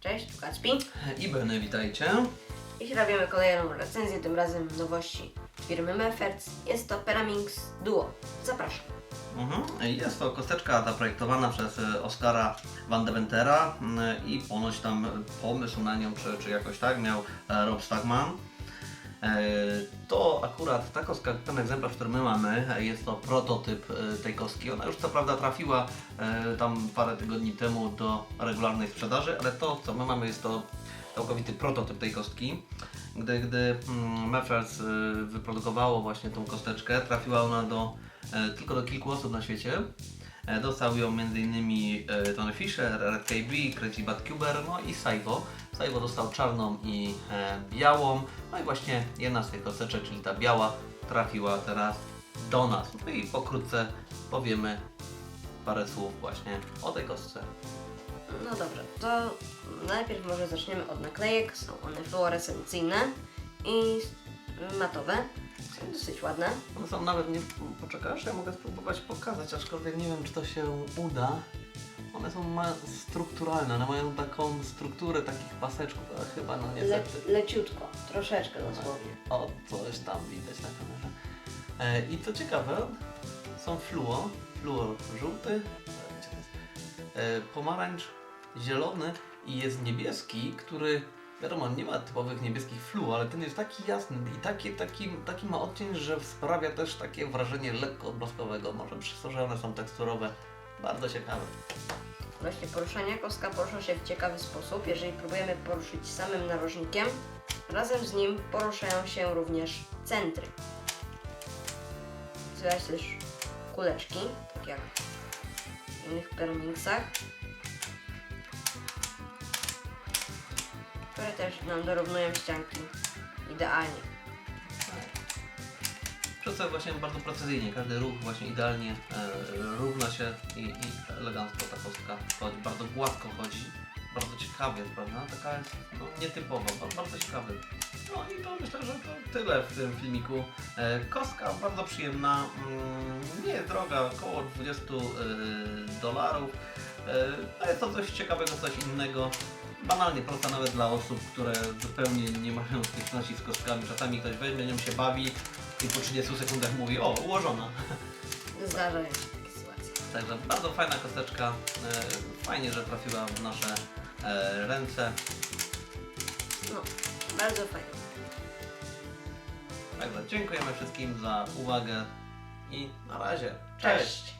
Cześć, tu I Beny, witajcie. Dziś robimy kolejną recenzję, tym razem nowości firmy Mefferts. Jest to Peramix Duo. Zapraszam. Mhm. Jest to kosteczka zaprojektowana przez e, Oscara Van Deventera mm, i ponoć tam pomysł na nią, czy, czy jakoś tak, miał e, Rob Stagman. E, To akurat ta kostka, ten egzemplarz, który my mamy, e, jest to prototyp e, tej kostki. Ona już co prawda trafiła tam parę tygodni temu do regularnej sprzedaży, ale to co my mamy jest to całkowity prototyp tej kostki. Gdy, gdy mm, Mefers e, wyprodukowało właśnie tą kosteczkę, trafiła ona do, tylko do kilku osób na świecie. E, Dostał ją m.in. e, Tony Fisher, Red KB, Crazy Bad Cuber, no i Saibo. Saibo dostał czarną i e, białą, no i właśnie jedna z tych kosteczek, czyli ta biała, trafiła teraz do nas. No i pokrótce powiemy parę słów właśnie o tej kostce. No dobrze, to najpierw może zaczniemy od naklejek. Są one fluorescencyjne i matowe. Dosyć ładne. One są nawet nie. Poczekasz, ja mogę spróbować pokazać, aczkolwiek nie wiem, czy to się uda. One są strukturalne, one mają taką strukturę takich paseczków, ale chyba no Le, niestety. leciutko, troszeczkę dosłownie. O, coś tam widać na kamerze. E, I co ciekawe, są fluo, fluor żółty? E, pomarańcz zielony i jest niebieski, który wiadomo, nie ma typowych niebieskich flu, ale ten jest taki jasny i taki, taki, taki ma odcień, że sprawia też takie wrażenie lekko odblaskowego, może przez to, że one są teksturowe. Bardzo ciekawe. Właśnie poruszania kostka porusza się w ciekawy sposób. Jeżeli próbujemy poruszyć samym narożnikiem, razem z nim poruszają się również centry. Słychać też kuleczki, tak jak w innych Permingsach, które też nam dorównują ścianki idealnie. Wszystko właśnie bardzo precyzyjnie, każdy ruch właśnie idealnie e, równa się i, i elegancko ta kostka chodzi, bardzo gładko chodzi, bardzo ciekawie, prawda? Taka jest no, nietypowa, ba- bardzo ciekawy. No i to myślę, że to tyle w tym filmiku. E, kostka bardzo przyjemna, mm, nie droga, około 20 e, dolarów. E, a jest to coś ciekawego, coś innego. Banalnie prosta nawet dla osób, które zupełnie nie mają styczności z kostkami. Czasami ktoś weźmie, nią się bawi i po 30 sekundach mówi, o, ułożona. Zdarzają się takie sytuacje. Także bardzo fajna kosteczka. E, Fajnie, że trafiła w nasze e, ręce. No, bardzo fajnie. Także dziękujemy wszystkim za uwagę i na razie. Cześć.